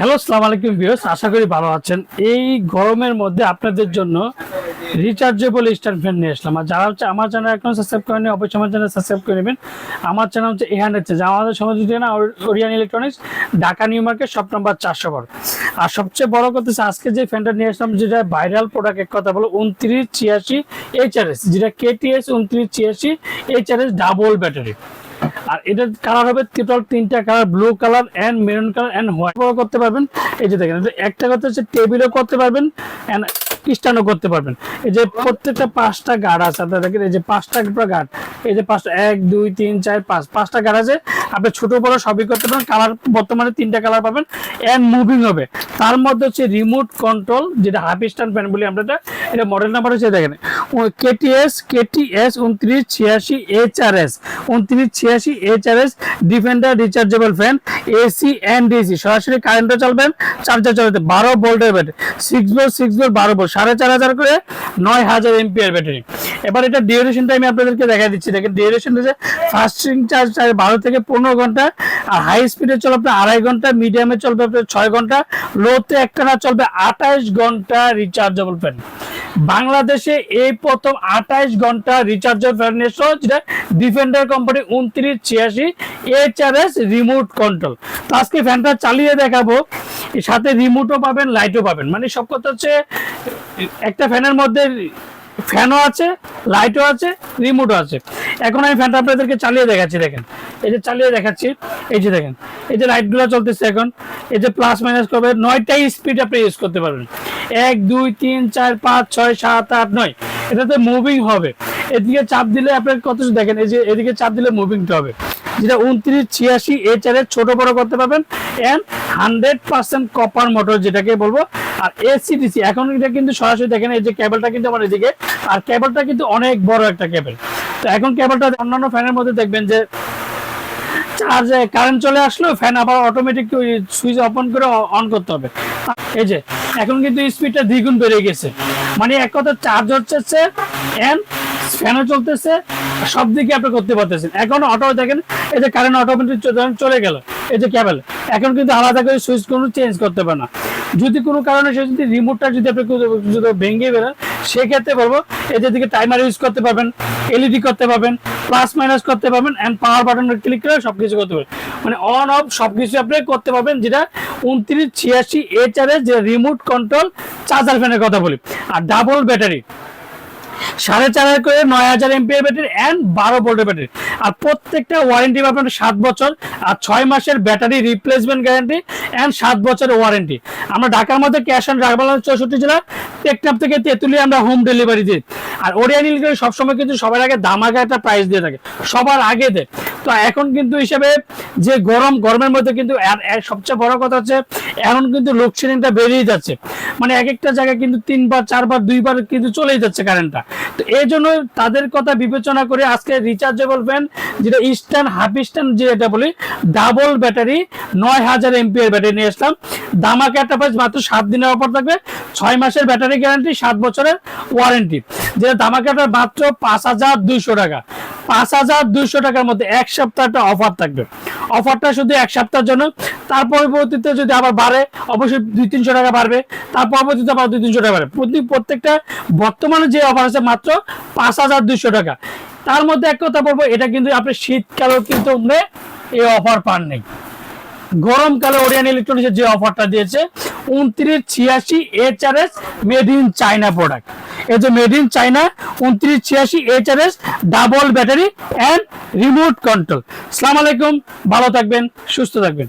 Hello, সালাম আলাইকুম views আশা করি ভালো আছেন। এই গরমের মধ্যে আপনাদের জন্য রিচার্জেবল স্ট্যান্ড ফ্যান নিয়ে আসলাম। আর যারা হচ্ছে আমার চ্যানেল এখন সাবস্ক্রাইব করেনি অবশ্যই আমার চ্যানেল সাবস্ক্রাইব করে নেবেন। আমার চ্যানেল হচ্ছে এহান হচ্ছে যা আমাদের সমাজ না Orion electronics Dhaka, new market shop number চারশো বারো। আর সবচেয়ে বড় কথা হচ্ছে, আজকে যে ফ্যানটা নিয়ে আসলাম, যেটা ভাইরাল প্রোডাক্ট এক কথা বলো, উনত্রিশ ছিয়াশি এইচআরএস যেটা কেটিএস উনত্রিশ ছিয়াশি এইচআরএস ডাবল ব্যাটারি আর এটার কালার হবে টোটাল তিনটা colour blue colour and maroon colour and white করতে পারবেন। এই যে দেখেন একটা কথা হচ্ছে টেবিলও করতে পারবেন। এন্ড স্ট্যান্ডও করতে পারবেন। এই যে প্রত্যেকটা পাঁচটা গার্ড আছে, আপনার দেখেন, এই যে পাঁচটা গার্ড এই যে পাঁচটা, এক, দুই, তিন, চার, পাঁচ, পাঁচটা গার্ড আছে, আপনি ছোট বড় সবই করতে পারেন কালার বর্তমানে তিনটা কালার পাবেন এন্ড মুভিং হবে। তার মধ্যে হচ্ছে রিমোট কন্ট্রোল যেটা হাফ স্ট্যান্ড ফ্যান বলি আমরা এটা এটা মডেল নাম্বার হচ্ছে দেখেন কেটিএস কেটিএস উনত্রিশ, ছিয়াশি এইচ আর এস উনত্রিশ, ছিয়াশি H R S defender rechargeable fan AC and DC সরাসরি কারেন্টও চলবেন চার্জার চলবে বারো ভোল্টের battery six volt six volt বারো ভোল্ট সাড়ে চার হাজার করে নয় হাজার এমপিআর ব্যাটারি। এবার এটা ডিউরেশনটা আমি আপনাদেরকে দেখা দিচ্ছি। দেখেন ডিউরেশন হচ্ছে ফাস্টিং চার্জ বারো থেকে পনেরো ঘণ্টা, আর হাই স্পিডে চলবে আপনার আড়াই ঘণ্টা মিডিয়ামে চলবে আপনার ছয় ঘণ্টা লোতে একটা না চলবে আঠাশ ঘণ্টা রিচার্জেবল ফ্যান বাংলাদেশে এই প্রথম আঠাশ ঘণ্টা রিচার্জেবল ফ্যান এসো যেটা ডিফেন্ডার কোম্পানি উনত্রিশ ছিয়াশি এইচআরএস রিমোট কন্ট্রোল তো আজকে ফ্যানটা চালিয়ে দেখাবো। সাথে রিমোটও পাবেন লাইটও পাবেন। মানে সব কথা হচ্ছে, একটা ফ্যানের মধ্যে ফ্যানও আছে লাইটও আছে রিমোটও আছে। এখন আমি ফ্যানটা আপনাদেরকে চালিয়ে দেখাচ্ছি, দেখেন। এই যে চালিয়ে দেখাচ্ছি, এই যে দেখেন। এই যে লাইটগুলো চলতেছে এখন, এই যে প্লাস মাইনাস করবে, নয়টাই স্পিড আপনি ইউজ করতে পারবেন। এক, দুই, তিন, চার, পাঁচ, ছয়, সাত, আট, নয়। এটাতে মুভিং হবে। এদিকে চাপ দিলে আপনার কত দেখেন, এই যে এদিকে চাপ দিলে মুভিংটা হবে। যেটা উনত্রিশ, ছিয়াশি এইচ আর ছোট বড় করতে পারবেন। And hundred percent copper motor যেটাকে বলব। আর এসিডিসি এখন এটা কিন্তু সরাসরি দেখেন, এই যে কেবলটা কিন্তু আমার এদিকে। আর কেবলটা কিন্তু অনেক বড় একটা কেবল তো এখন কেবলটা অন্যান্য ফ্যানের মধ্যে দেখবেন যে চার্জে কারেন্ট চলে আসলো ফ্যান আবার অটোমেটিক সুইচ অন করে অন করতে হবে। এই যে, এখন কিন্তু স্পিডটা দ্বিগুণ বেড়ে গেছে। মানে এক কথা চার্জ হচ্ছে এন্ড ফ্যানও চলতেছে সব দিকে আপনি করতে পারতেছেন। এখন অটো দেখেন, এই যে কারেন্ট অটোমেটিক চলে গেল, এই যে ক্যাবেল এখন কিন্তু আলাদা করে সুইচ কোনো চেঞ্জ করতে পারে না। যদি কোনো কারণে সে যদি রিমোটটা যদি আপনি যদি ভেঙে বেরোন সেক্ষেত্রে বলব, এই যে দিকে টাইমার ইউজ করতে পারবেন এলইডি করতে পারবেন প্লাস মাইনাস করতে পারবেন অ্যান্ড পাওয়ার বাটন ক্লিক করে সবকিছু করতে পারবেন। মানে অন অফ সবকিছু আপনি করতে পারবেন, যেটা উনত্রিশ ছিয়াশি এইচ আর যে রিমোট কন্ট্রোল চার্জার ফ্যানের কথা বলি। আর ডাবল ব্যাটারি সাড়ে চার হাজার করে নয় হাজার এমপিআর ব্যাটারি অ্যান্ড বারো ভোল্টের ব্যাটারি। আর প্রত্যেকটা ওয়ারেন্টি আপনার সাত বছর আর ছয় মাসের ব্যাটারি রিপ্লেসমেন্ট গ্যারান্টি অ্যান্ড সাত বছরের ওয়ারেন্টি আমরা ঢাকার মধ্যে ক্যাশ অন রাখব চৌষট্টি জেলা টেকনাপ থেকে তেঁতুলিয়া আমরা হোম ডেলিভারি দিই। আর ওরিয়ান ইলেকট্রিক সবসময় কিন্তু সবার আগে দামাগা একটা প্রাইস দিয়ে থাকে। সবার আগে দেয়। তো এখন কিন্তু হিসেবে যে গরম, গরমের মধ্যে কিন্তু সবচেয়ে বড় কথা হচ্ছে, এখন কিন্তু লোডশেডিংটা বেরিয়ে যাচ্ছে। মানে এক একটা জায়গায় কিন্তু তিনবার, চারবার, দুইবার কিন্তু চলেই যাচ্ছে কারেন্টটা তো এই জন্য তাদের কথা বিবেচনা করে আজকে রিচার্জেবল ফ্যান যেটা ইস্টার্ন হাফ ইস্টার্ন যে এটা বলি ডাবল ব্যাটারি নয় হাজার এমপি এমপিএর ব্যাটারি নিয়ে আসলাম। দামাকে একটা প্রাইস মাত্র সাত দিনের অফার থাকবে, ছয় মাসের ব্যাটারি গ্যারান্টি সাত বছরের ওয়ারেন্টি যেটা দামাকাটা মাত্র পাঁচ হাজার দুইশো টাকা। পাঁচ হাজার দুইশো টাকার মধ্যে এক সপ্তাহ একটা অফার থাকবে। অফারটা শুধু এক সপ্তাহের জন্য। তার পরবর্তীতে যদি আবার বাড়ে, অবশ্যই দুই তিনশো টাকা বাড়বে। তার পরবর্তীতে আবার দুই তিনশো টাকা বাড়বে। প্রতি প্রত্যেকটা বর্তমানে যে অফার আছে মাত্র পাঁচ হাজার দুইশো টাকা। তার মধ্যে এক কথা বলব, এটা কিন্তু আপনি শীতকালেও কিন্তু এই অফার পান নেই গরমকালে ওরিয়ান ইলেকট্রনিক্সের যে অফারটা দিয়েছে উনত্রিশ ছিয়াশি H R S made in China product এই যে মেড ইন চাইনা উনত্রিশ ছিয়াশি H R S double battery and remote control সালাম আলাইকুম, ভালো থাকবেন, সুস্থ থাকবেন।